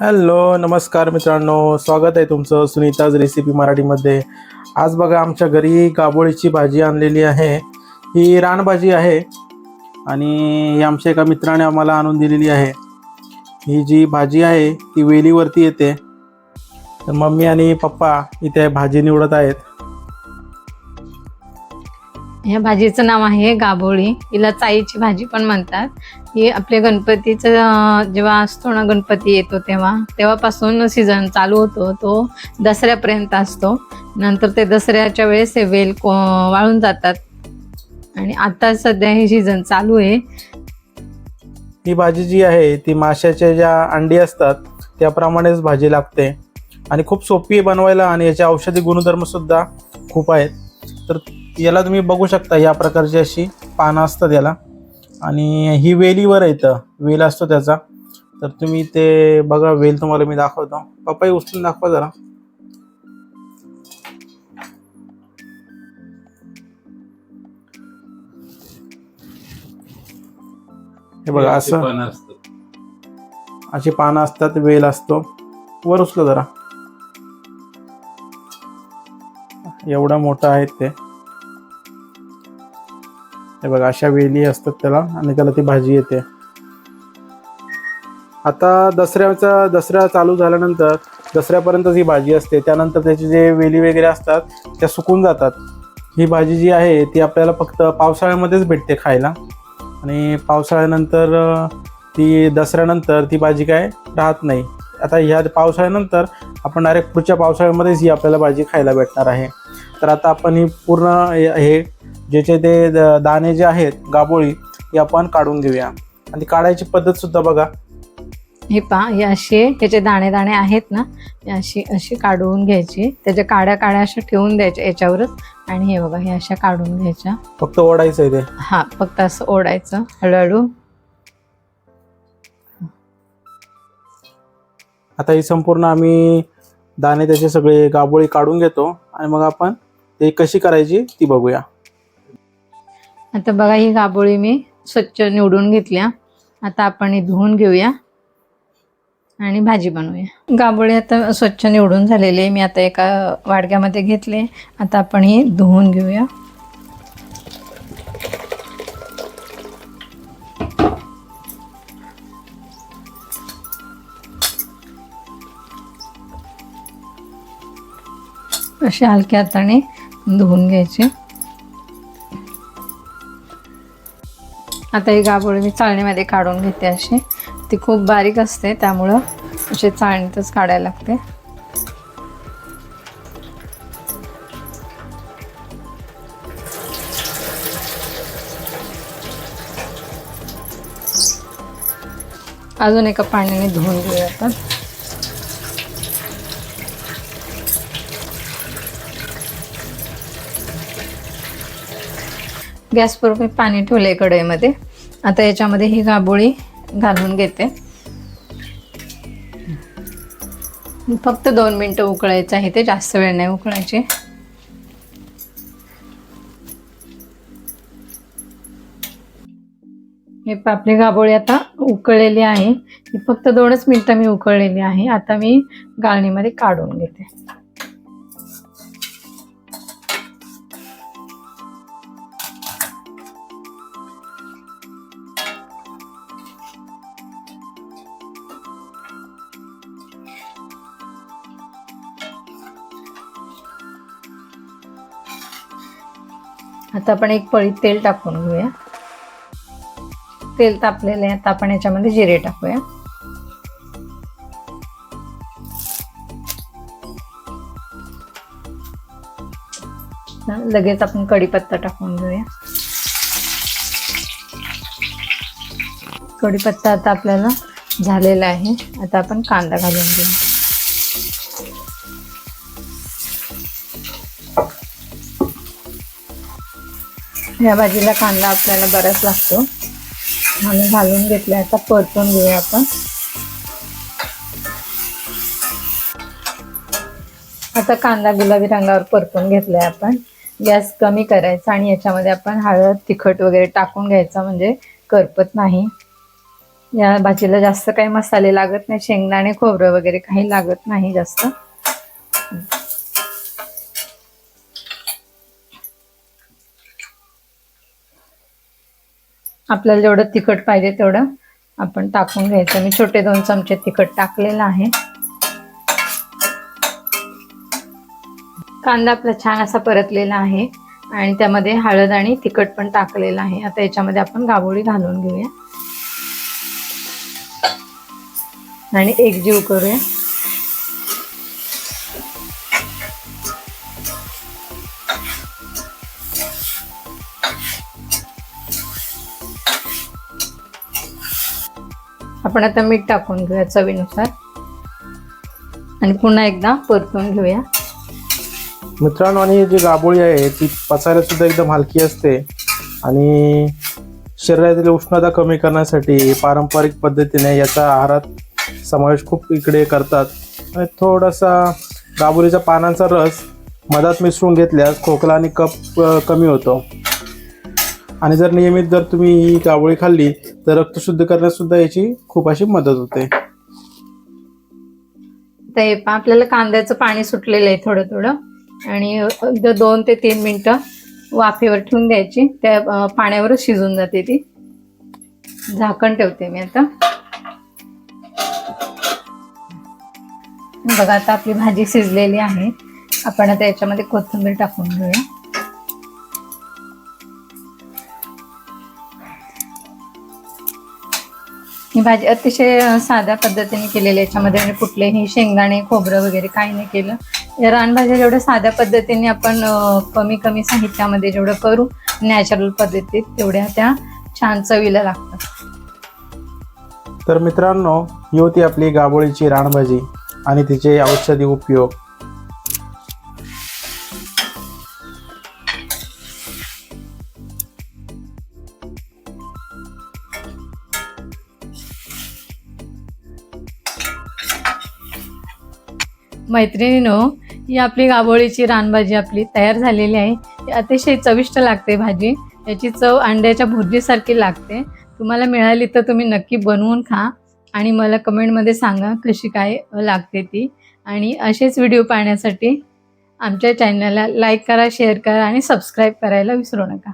Hello नमस्कार मित्रांनो. स्वागत आहे तुमचं सुनीताज रेसिपी मराठीमध्ये. आज बघा आमच्या घरी काबोळीची भाजी आणलेली आहे. ही रानभाजी आहे आणि ही आमच्या एका मित्राने आम्हाला आणून दिलेली आहे. ही जी भाजी आहे ती वेलीवरती येते. तर मम्मी आणि पप्पा इथे भाजी निवडत आहेत. ह्या भाजीचं नाव आहे गाभोळी हिला चाईची भाजी पण म्हणतात. हे आपल्या गणपतीचं जेव्हा असतो ना गणपती येतो तेव्हा तेव्हापासून सीझन चालू होतो तो दसऱ्यापर्यंत असतो. नंतर ते दसऱ्याच्या वेळेस हे वेल को वाळून जातात. आणि आता सध्या हे सीझन चालू आहे. ही भाजी जी आहे ती माशाच्या ज्या अंडी असतात त्याप्रमाणेच भाजी लागते. आणि खूप सोपी आहे बनवायला आणि याचे औषधी गुणधर्म सुद्धा खूप आहेत. तर याला तुम्ही बघू शकता या प्रकारची अशी पानं असतात याला. आणि ही वेलीवर येतं वेल असतो त्याचा. तर तुम्ही ते बघा वेल तुम्हाला मी दाखवतो. पप्पाही उचलून दाखवा जरा. हे बघा असं अशी पानं असतात वेल असतो. वर उचलं जरा. एवढा मोठा आहेत ते. हे बघा अशा वेली असतात त्याला आणि त्याला ती भाजी येते. आता दसऱ्याचा दसरा चालू झाल्यानंतर दसऱ्यापर्यंतच ही भाजी असते. त्यानंतर त्याचे जे वेली वगैरे असतात त्या सुकून जातात. ही भाजी जी आहे ती आपल्याला फक्त पावसाळ्यामध्येच भेटते खायला. आणि पावसाळ्यानंतर ती दसऱ्यानंतर ती भाजी काय राहत नाही. आता ह्या पावसाळ्यानंतर आपण डायरेक्ट पुढच्या पावसाळ्यामध्येच ही आपल्याला भाजी खायला भेटणार आहे. तर आता आपण ही पूर्ण हे- हे ज्याचे ते द- दाणे जे आहेत गाबोळी ही आपण काढून घेऊया. आणि ती काढायची पद्धत सुद्धा बघा. हे पहा हे असे त्याचे दाणे दाणे आहेत ना हे अशी अशी काढून घ्यायची. त्याच्या काड्या काड्या अशा ठेवून द्यायच्या याच्यावरच. आणि हे बघा हे अशा काढून घ्यायच्या. फक्त ओढायचं ते. हा फक्त असं ओढायचं हळूहळू. आता ही संपूर्ण आम्ही दाणे त्याचे सगळे गाबोळी काढून घेतो. आणि मग आपण ते कशी करायची ती बघूया. आता बघा ही गाबोळी मी स्वच्छ निवडून घेतल्या. आता आपण ही धुवून घेऊया आणि भाजी बनवूया. गाबोळी आता स्वच्छ निवडून झालेली आहे. मी आता एका वाडग्यामध्ये घेतले आता आपण ही धुवून घेऊया. असे हलक्या हाताने धुवून घ्यायचे. आता ही गाभोळी मी चाळणीमध्ये काढून घेते अशी. ती खूप बारीक असते त्यामुळं असे चाळणीतच काढायला लागते. अजून एका पाण्याने धुवून घेऊया आपण. गॅसवर मी पाणी ठेवले कढईमध्ये. आता याच्यामध्ये ही गाबोळी घालून घेते. फक्त दोन मिनटं उकळायचं आहे ते जास्त वेळ नाही उकळायचे. हे आपली गाबोळी आता उकळलेली आहे. ही फक्त दोनच मिनटं मी उकळलेली आहे. आता मी गाळणीमध्ये काढून घेते. आता आपण एक पळी तेल टाकून घेऊया. तेल तापलेलं आहे आता आपण याच्यामध्ये जिरे टाकूया. लगेच आपण कढीपत्ता टाकून घेऊया. कढीपत्ता आता आपल्याला झालेला आहे. आता आपण कांदा घालून घेऊ. या भाजीला कांदा आपल्याला बराच लागतो. आणि घालून घेतला आता परतून घेऊया आपण. आता कांदा गुलाबी रंगावर परतून घेतलाय आपण. गॅस कमी करायचा आणि याच्यामध्ये आपण हळद तिखट वगैरे टाकून घ्यायचा म्हणजे करपत नाही. या भाजीला जास्त काही मसाले लागत नाही. शेंगदाणे खोबरं वगैरे काही लागत नाही जास्त. आपल्याला जेवढं तिखट पाहिजे तेवढं आपण टाकून घ्यायचं. मी छोटे दोन चमचे तिखट टाकलेलं आहे. कांदा आपला छान असा परतलेला आहे आणि त्यामध्ये हळद आणि तिखट पण टाकलेलं आहे. आता याच्यामध्ये आपण गाभोळी घालून घेऊया. आणि एकजीव करूया. आपण आता मीठ टाकून घेऊया चवीनुसार. आणि पुन्हा एकदा परतून घेऊया. मित्रांनो आणि जी गाबोळी आहे ती पचायला सुद्धा एकदम हलकी असते. आणि शरीरातील उष्णता कमी करण्यासाठी पारंपरिक पद्धतीने याचा आहारात समावेश खूप इकडे करतात. आणि थोडासा गाबोळीच्या पानांचा रस मधात मिसळून घेतल्यास खोकला आणि कप कमी होतो. आणि जर नियमित जर तुम्ही ही कावळी खाल्ली तर रक्त शुद्ध करण्यास सुद्धा याची खूप अशी मदत होते. ते आपल्याला कांद्याचं पाणी सुटलेलं आहे थोडं थोडं. आणि दोन ते तीन मिनटं वाफेवर ठेवून द्यायची. त्या पाण्यावरच शिजून जाते ती. झाकण ठेवते मी आता. बघा आता आपली भाजी शिजलेली आहे. आपण आता याच्यामध्ये कोथिंबीर टाकून घेऊया. ही भाजी अतिशय साध्या पद्धतीने केलेली याच्यामध्ये म्हणजे कुठलेही शेंगदाणे खोबरं वगैरे काही नाही केलं. या रानभाज्या जेवढ्या साध्या पद्धतीने आपण कमी कमी साहित्यामध्ये जेवढं करू नॅचरल पद्धतीत तेवढ्या त्या छान चवीला लागतात. तर मित्रांनो ही होती आपली गाबोळीची रानभाजी आणि तिचे औषधी उपयोग. मैत्रिणीनो ही आपली गाभोळीची रानभाजी आपली तयार झालेली आहे. ती अतिशय चविष्ट लागते भाजी. याची चव अंड्याच्या भुर्जीसारखी लागते. तुम्हाला मिळाली तर तुम्ही नक्की बनवून खा आणि मला कमेंटमध्ये सांगा कशी काय लागते ती. आणि असेच व्हिडिओ पाहण्यासाठी आमच्या चॅनलला लाईक करा शेअर करा आणि सबस्क्राईब करायला विसरू नका.